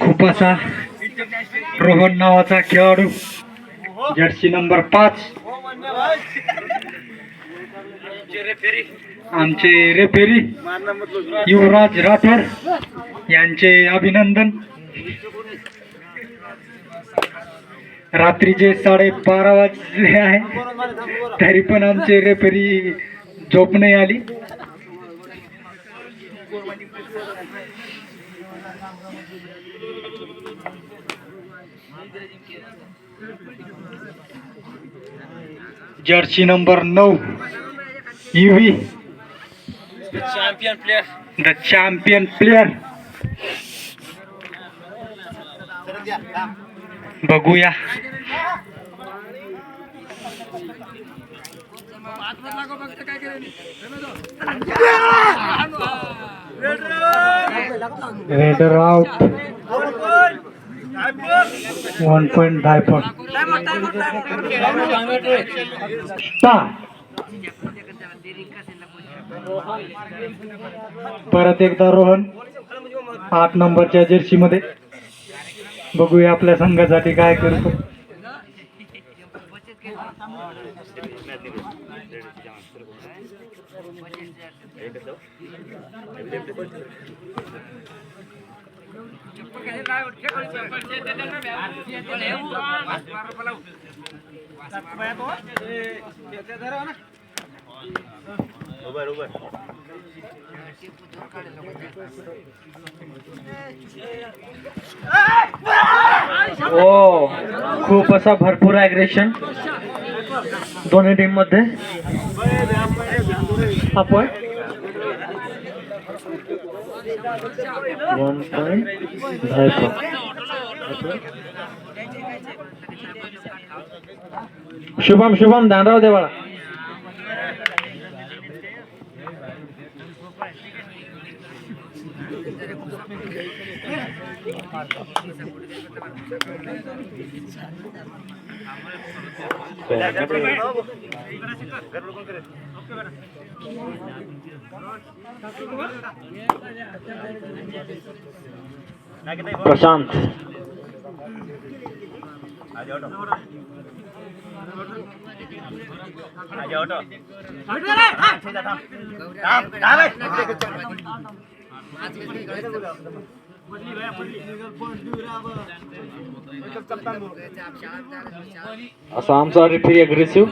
खूप असा रोहन नावाचा खेळाडू. जर्सी नंबर पाच. आमचे रेफेरी युवराज राठोड यांचे अभिनंदन. रात्रीचे साडेबारा वाजले आहे तरी पण आमचे रेफेरी झोप नाही आली. जर्सी नंबर नऊ. Yuvi champion player the champion player बघूया. Raider out one point five point परत एकदा रोहन आठ नंबरच्या जर्सी मध्ये बघूया आपल्या संघासाठी काय करतो. खूप असा भरपूर ॲग्रेशन दोन्ही टीम मध्ये. आपण ওয়ান পয়েন্ট শুভম শুভম দাঁড়াও দেবা Thank you. प्रशांत. असा आमचा रेफरी अग्रेसिव्ह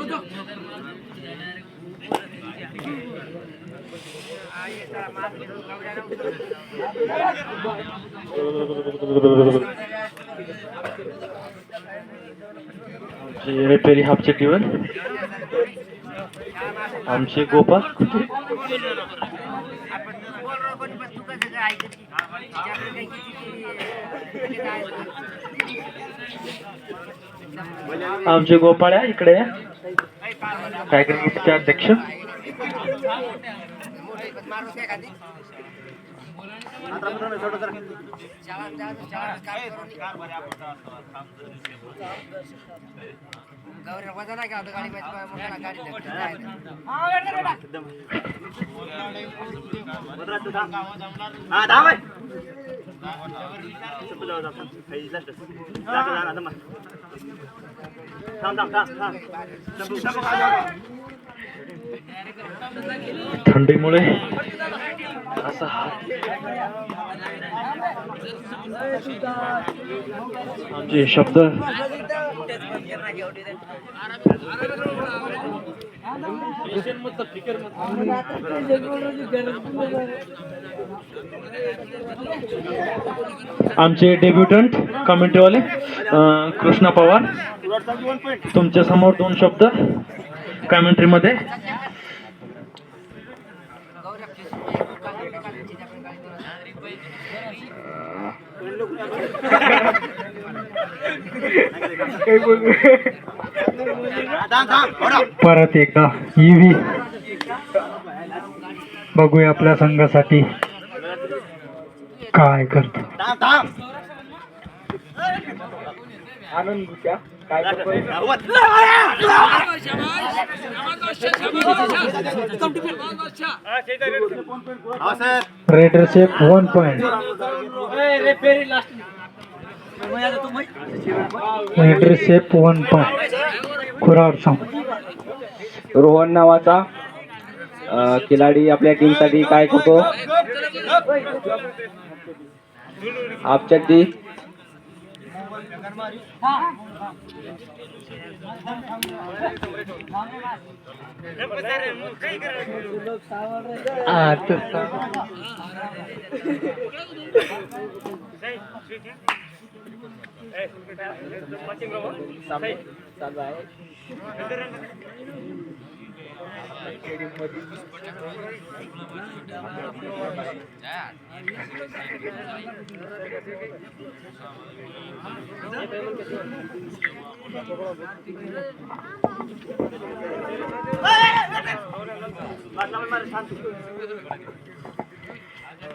रेफरी हाफ चड्डीवर आमचे गोपाळ आमचे गोपाळ्या इकडे या. टायगर ग्रुपचे अध्यक्ष वजन थंडीमुळे असा हात आमचे शब्द आमचे डेब्युटंट कमेंटीवाले कृष्णा पवार. तुमच्यासमोर दोन शब्द कमेंट्री मध्ये परत एकदा ईव्ही बघूया आपल्या संघासाठी काय करतो. Anand raidership one point raidership one point Khurad सांग रोहन नावाचा खिलाडी आपल्या टीमसाठी काय करतो? आपचड्डी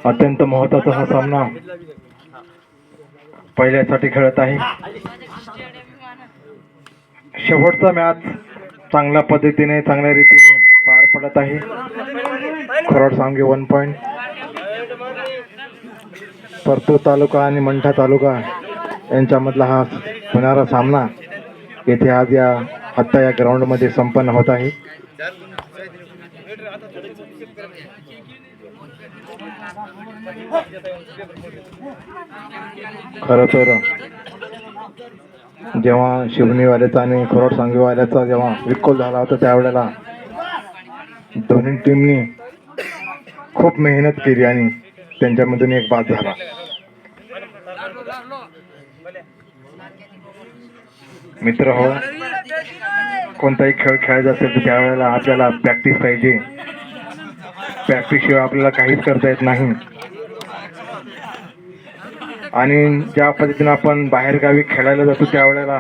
अत्यंत महत्त्वाचा हा सामना. पहिल्यासाठी खेळत आहे. शेवटचा मॅच चांगल्या पद्धतीने चांगल्या रीतीने पार पडत आहे. खरोड सांगे वन पॉईंट परतूर तालुका आणि मंठा तालुका यांच्यामधला हा होणारा सामना येथे आज या आत्ता या ग्राउंडमध्ये संपन्न होत आहे. खरं तर जेव्हा शिवणीवाल्याचा आणि खरोड सांगीवाल्याचा जेव्हा विकोल झाला होता त्यावेळेला दोन्ही टीमनी खूप मेहनत केली आणि त्यांच्यामधून एक बाद झाला. मित्र हो कोणताही खेळ खेळायचा असेल तर त्यावेळेला आपल्याला प्रॅक्टिस पाहिजे. प्रॅक्टिस आपल्याला काहीच करता येत नाही. आणि ज्या पद्धतीने आपण बाहेर गावी खेळायला जातो त्यावेळेला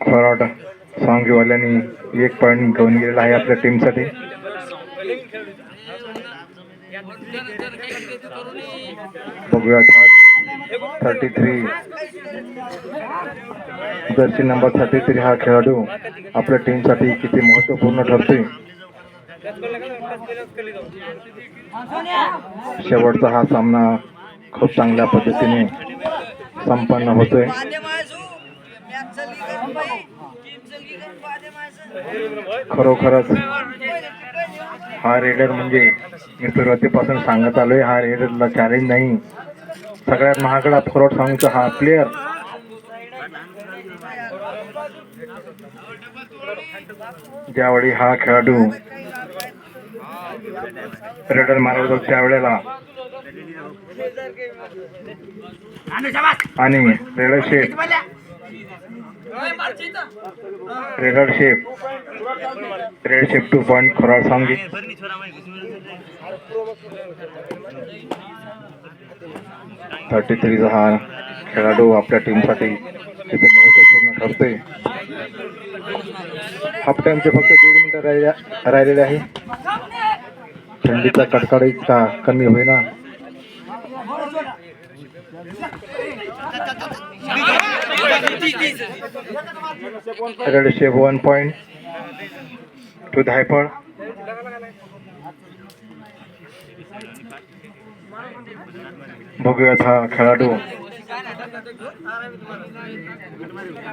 फराट सांगीवाल्यांनी एक पॉईंट घेऊन गेलेला आहे आपल्या टीमसाठी बघूया thirty three. Jersey number thirty three हा खेळाडू आपल्या टीमसाठी किती महत्त्वपूर्ण ठरतोय. शेवटचा हा सामना खूप चांगल्या पद्धतीने संपन्न होतोय. खरोखरच हा रेडर म्हणजे मी सुरुवातीपासून सांगत आलोय हा रेडरला चॅलेंज नाही. सगळ्यात महागडा फॉरवर्ड सांगतो हा प्लेअर ज्यावेळी हा खेळाडू रेडर मारत होतो त्यावेळेला. आणि raider shape raider shape raid shape two point Khorad सांगी थर्टी थ्रीचा हा खेळाडू आपल्या टीमसाठी तिथे महत्त्वपूर्ण ठरते हाफ टाइमचे फक्त दीड मिनिटं राहिलेले आहे थंडीचा कडकड इतका कमी होईना raid one point two Dhayphal बघूयात हा खेळाडू.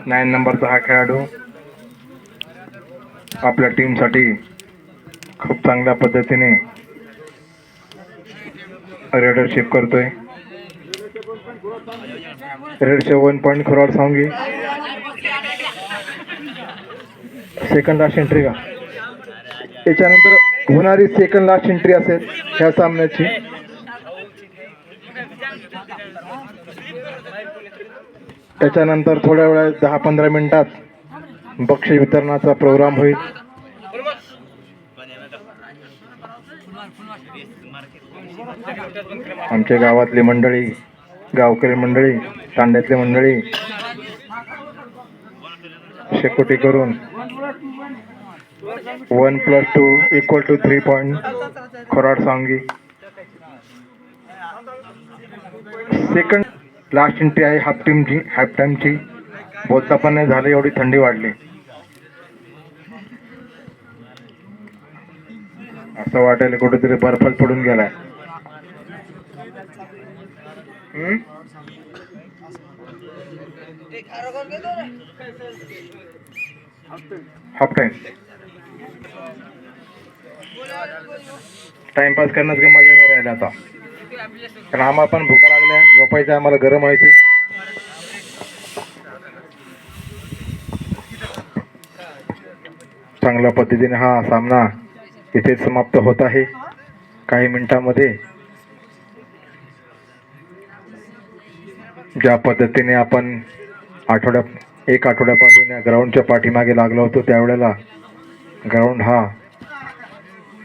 नाईन नंबरचा हा खेळाडू. आपल्या टीमसाठी खूप चांगल्या पद्धतीने रेडरशिप करतोय. रेडशे वन पॉईंट खरोड सांगी सेकंड लास्ट एंट्री का? त्याच्यानंतर होणारी सेकंड लास्ट एंट्री असेल ह्या सामन्याची. त्याच्यानंतर थोड्या वेळात दहा पंधरा मिनिटात बक्षीस वितरणाचा प्रोग्राम होईल. आमच्या गावातली मंडळी गावकरी मंडळी तांड्यातली मंडळी शेकोटी करून one plus two equal to three point Khorad सांगी. सेकंड लास्ट एंट्री आहे हाफ टीमची हाफ टाईमची बोलता पण नाही झालं एवढी थंडी वाढली. असं वाटायला कुठेतरी बर्फच पडून गेलाय. Half time. टाइमपास करण्यात काही मजा नाही राहिला आता. कारण आम्हाला पण भूका लागल्या. झोपायचं आम्हाला गरम व्हायचे. चांगल्या पद्धतीने हा सामना इथे समाप्त होत आहे. काही मिनिटांमध्ये ज्या पद्धतीने आपण आठवड्या एक आठवड्यापासून या ग्राउंडच्या पाठीमागे लागलो होतो त्यावेळेला ग्राउंड हा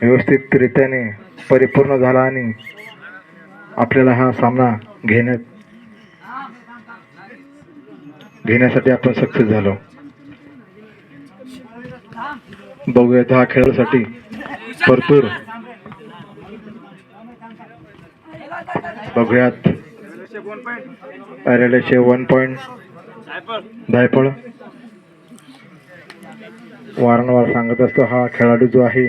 व्यवस्थितरित्याने परिपूर्ण झाला आणि आपल्याला हा सामना घेण्यात घेण्यासाठी आपण सक्सेस झालो. बघूयात हा खेळासाठी भरपूर बघूयात. अरेलेचे वन पॉइंट धायफळ वारंवार सांगत असतो हा खेळाडू जो आहे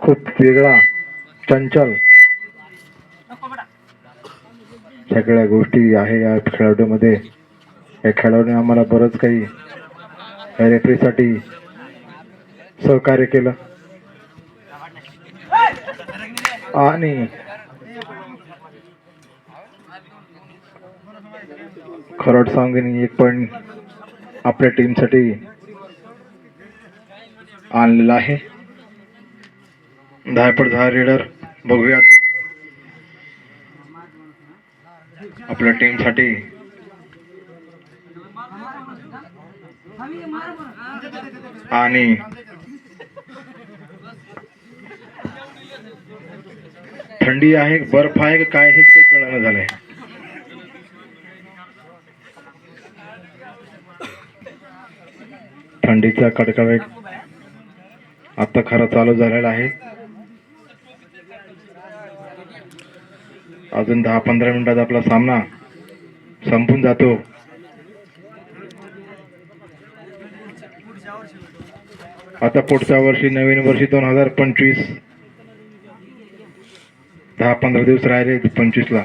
खूप वेगळा चंचल. सगळ्या गोष्टी आहे या खेळाडूमध्ये. या खेळाडूने आम्हाला बरंच काही रेफरीसाठी सहकार्य केलं. आणि खरड सांगनी एक पण आपल्या टीमसाठी आणलेला आहे. धायपड दहा रेडर बघूयात. आपल्या टीमसाठी आणि थंडी आहे बर्फ आहे का काय हेच काही कळायला झालंय. थंडीचा कडकडाट आता खरं चालू झालेला आहे. अजून दहा पंधरा मिनिटात आपला सामना संपून जातो. आता पुढच्या वर्षी नवीन वर्षी दोन हजार पंचवीस. दहा पंधरा दिवस राहिले पंचवीसला.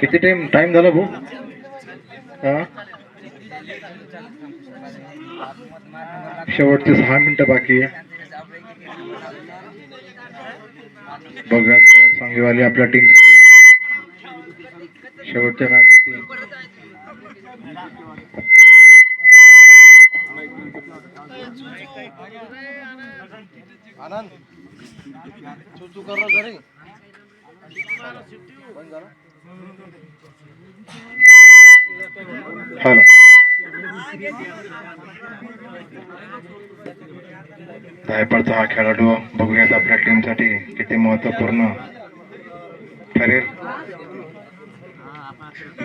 किती टाइम टाइम झाला भाऊ? हा? शेवटचे सहा मिनिटं बाकी आहे. बघा सांगेवाली आपल्या टीम शेवटच्या मॅच साठी. कर धायपडचा हा खेळाडू बघूयात आपल्या टीमसाठी किती महत्त्वपूर्ण ठरेल.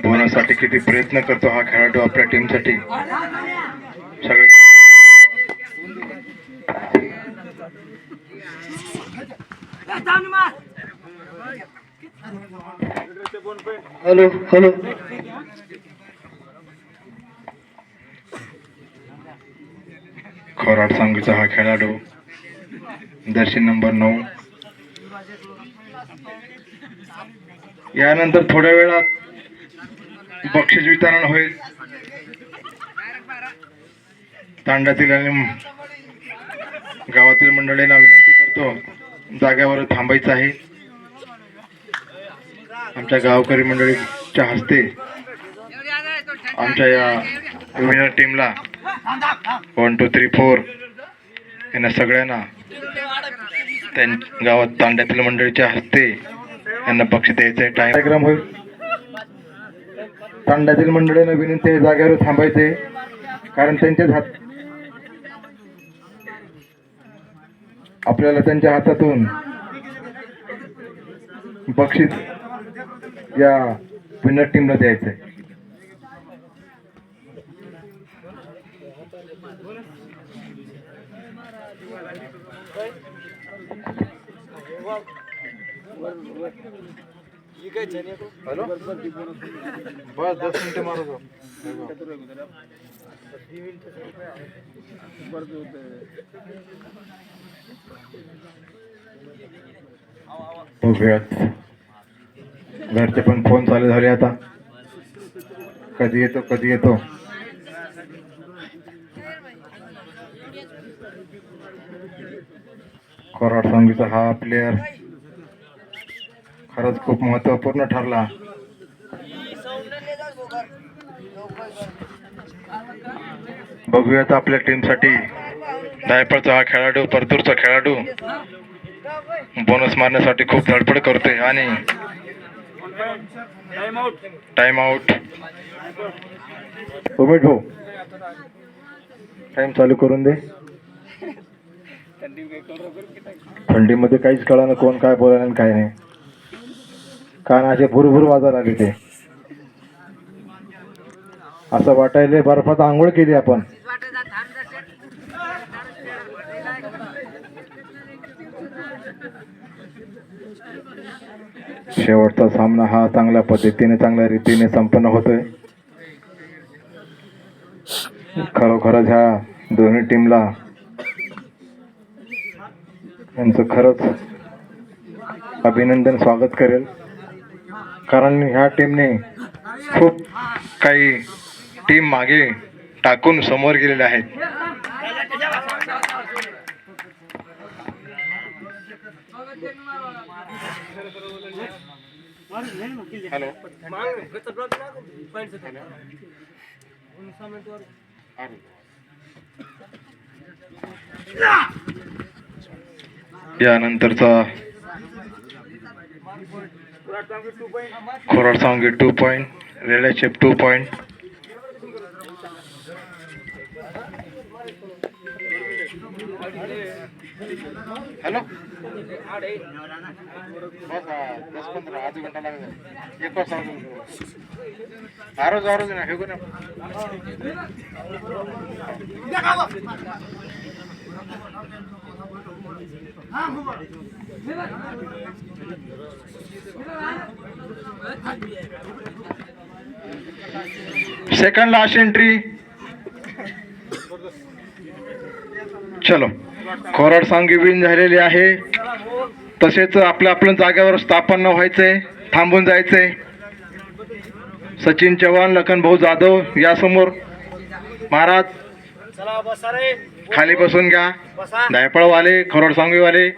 बोलण्यासाठी किती प्रयत्न करतो हा खेळाडू आपल्या टीमसाठी. Hello hello. खोराट सांगीचा हा खेळाडू. दर्शन नंबर नऊ. यानंतर थोड्या वेळात बक्षीस वितरण होईल. तांड्यातील आणि गावातील मंडळींना विनंती करतो जाग्यावर थांबायचं आहे. आमच्या गावकरी मंडळीच्या हस्ते आमच्या या विनर टीमला वन टू थ्री फोर यांना सगळ्यांना त्यां गावात तांड्यातील मंडळीच्या हस्ते यांना पक्ष द्यायचं आहे कार्यक्रम होईल. तांड्यातील मंडळीनं विनंती आहे जागेवर थांबायचे कारण त्यांच्याच हात आपल्याला त्यांच्या हातातून बक्षीस या विनर टीमला द्यायचं आहे बस दस मिनिटं मारू बघूयात. घरचे पण फोन चालू झाले आता. कधी येतो कधी येतो? कोराड सांगीचा हा प्लेअर खरंच खूप महत्त्वपूर्ण ठरला. बघूयात आपल्या टीमसाठी दायपळचा हा खेळाडू परतूरचा खेळाडू. बोनस मारण्यासाठी खूप धडपड करते आणि टाइम आउट उमेश भाऊ टाइम चालू करून दे. थंडीमध्ये काहीच कळालं कोण काय बोलायला आणि काय नाही. कान असे भुरभुर वाजायला लागले ते. असं वाटायले बर्फात आंघोळ केली आपण. शेवटचा सामना हा चांगल्या पद्धतीने चांगल्या रीतीने संपन्न होतोय. खरोखरच ह्या दोन्ही टीमला यांचं खरंच अभिनंदन स्वागत करेल. कारण ह्या टीमने खूप काही टीम मागे टाकून समोर गेलेले आहेत. हॅलो यानंतरचा खोराड सांगे टू पॉईंट रेल्याचेप टू पॉईंट हॅलो। दस पंधरा आधी घंटा लागेल एक वाजता आरोज आरोज ना हे ना। सेकंड लास्ट एंट्री चलो। खोराड सांगी विन झालेली आहे. तसेच आपल्या आपल्या जागेवर स्थापन व्हायचंय थांबून जायचंय सचिन चव्हाण लखन भाऊ जाधव यासमोर महाराज खाली बसून घ्या. दायपळवाले खोराड सांगवीवाले